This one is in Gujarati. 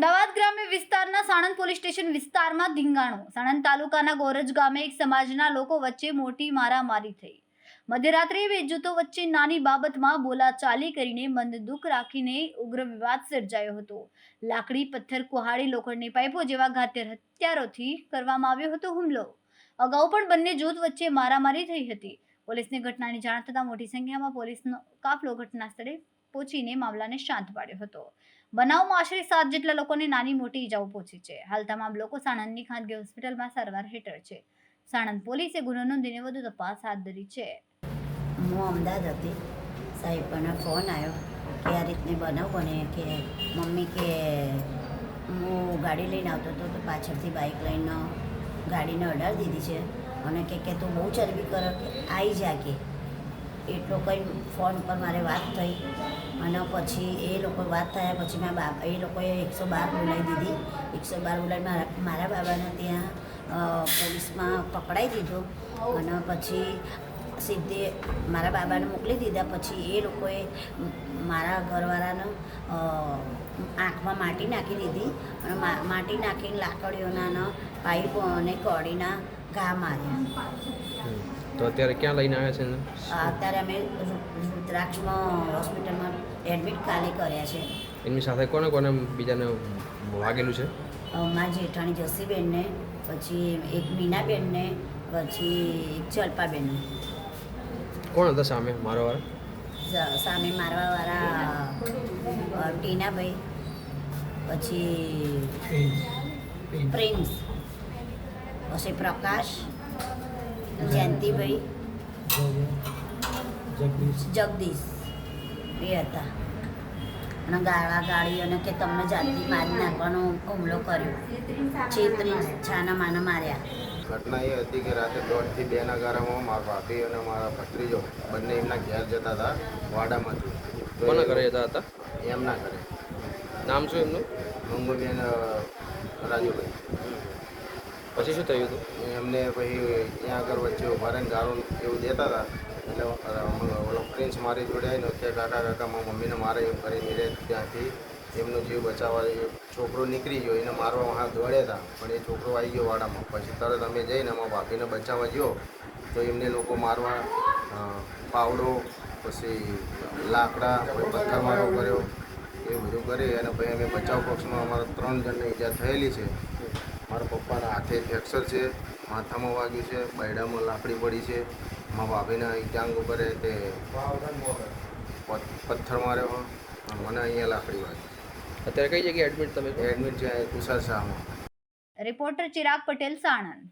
અમદાવાદ ગ્રામ્ય વિસ્તારના સાણંદ પોલીસ સ્ટેશન વિસ્તારમાં ધીંગાણું. સાણંદ તાલુકાના ગોરજ ગામે એક સમાજના લોકો વચ્ચે મોટી મારામારી થઈ. મધ્યરાત્રિએ બે જૂથો વચ્ચે નાની બાબતમાં બોલાચાલી કરીને મન દુઃખ રાખીને ઉગ્ર વિવાદ સર્જાયો હતો. લાકડી, પથ્થર, કુહાડી લોખંડની પાઇપો જેવા ઘાતર હથિયારોથી કરવામાં આવ્યો હતો હુમલો. અગાઉ પણ બંને જૂથ વચ્ચે મારામારી થઈ હતી. પોલીસને ઘટનાની જાણ થતાં મોટી સંખ્યામાં પોલીસનો કાફલો ઘટના સ્થળે પહોંચીને મામલાને શાંત પાડ્યો હતો. બનાવમાં આશરે સાત જેટલા લોકોને નાની મોટી ઈજાઓ પહોંચી છે. હાલ તમામ લોકો સાણંદની ખાનગી હોસ્પિટલમાં સારવાર હેઠળ છે. સાણંદ પોલીસે ગુનો નોંધીને વધુ તપાસ હાથ ધરી છે. હું અમદાવાદ હતી. સાહેબ સાહેબનો ફોન આવ્યો કે આ રીતને બનાવ બને કે મમ્મી કે હું ગાડી લઈને આવતો હતો તો પાછળથી બાઇક લઈને ગાડીને અડાડી દીધી છે. અને કે તું બહુ ચરબી કર, કે આવી જા કે. એટલો કંઈ ફોન પર મારે વાત થઈ અને પછી એ લોકો વાત થયા પછી મેં બાપ, એ લોકોએ એકસો બાર બોલાવી દીધી. એકસો બાર બોલાવી મારા મારા બાબાને ત્યાં પોલીસમાં પકડાઈ દીધો. અને પછી સીધે મારા બાબાને મોકલી દીધા. પછી એ લોકોએ મારા ઘરવાળાને આંખમાં માટી નાખી દીધી. અને માટી નાખીને લાકડીઓના પાઇપો અને કડીના ઘા માર્યા. તો અત્યારે ક્યાં લઈને આવ્યા છે અત્યારે અમે રુદ્રાક્ષમાં હોસ્પિટલમાં એડમિટ કાલે કર્યા છે. એમની સાથે કોને કોને બીજાને વાગેલું છે? મારી જેઠાણી જસીબેનને પછી એક મીનાબેનને પછી એક જલ્પાબેનને કોણ હતા સામે મારો વાર સામે મારવાવાળા વાળા ટીનાભાઈ પછી પ્રિન્સ. પછી પ્રકાશ જયંતિભાઈ. જગદીશ. એ હતા. અને ગાળા ગાળી અને કે તમને જાતિ મારી નાખવાનો હુમલો કર્યો. છેતરી છાના માના માર્યા. ઘટના એ હતી કે રાતે દોઢથી બેના ગારામાં મારા ભાભી અને મારા ભત્રીજો બંને એમના ઘેર જતા હતા વાડામાંથી. કોના ઘરે જતા હતા? એમના ઘરે. નામ શું એમનું? મંગુબેન રાજુભાઈ. પછી શું થયું હતું? એમને પછી ત્યાં આગળ વચ્ચે ઊભા રહીને ગાળો એવું દેતા હતા. એટલે ઓલો પ્રિન્સ મારી જોડે આવીને કે કાકા કાકા, મારા મમ્મીને મારે એવું કરીને રે ત્યાંથી. એમનો જીવ બચાવવા છોકરો નીકળી ગયો, એને મારવા હાથ દોડ્યા હતા. પણ એ છોકરો આવી ગયો વાડામાં. પછી તરત અમે જઈને અમારા ભાભીને બચાવવા ગયો. તો એમને લોકો મારવા પાવડો, પછી લાકડા પથ્થરમારો કર્યો એ બધું કરી અને પછી અમે બચાવ પક્ષમાં અમારા ત્રણ જણને ઈજા થયેલી છે. મારા પપ્પાના હાથે ફ્રેક્ચર છે માથામાં વાગ્યું છે બાયડામાં લાકડી પડી છે. મારા ભાભીના ઈટાંગ ઉપર તે પથ્થર માર્યો અને મને અહીંયા લાકડી વાગી અત્યારે કઈ જગ્યાએ એડમિટ તમે? એડમિટ છે તુષાર શાહમાં. રિપોર્ટર ચિરાગ પટેલ સાણંદ.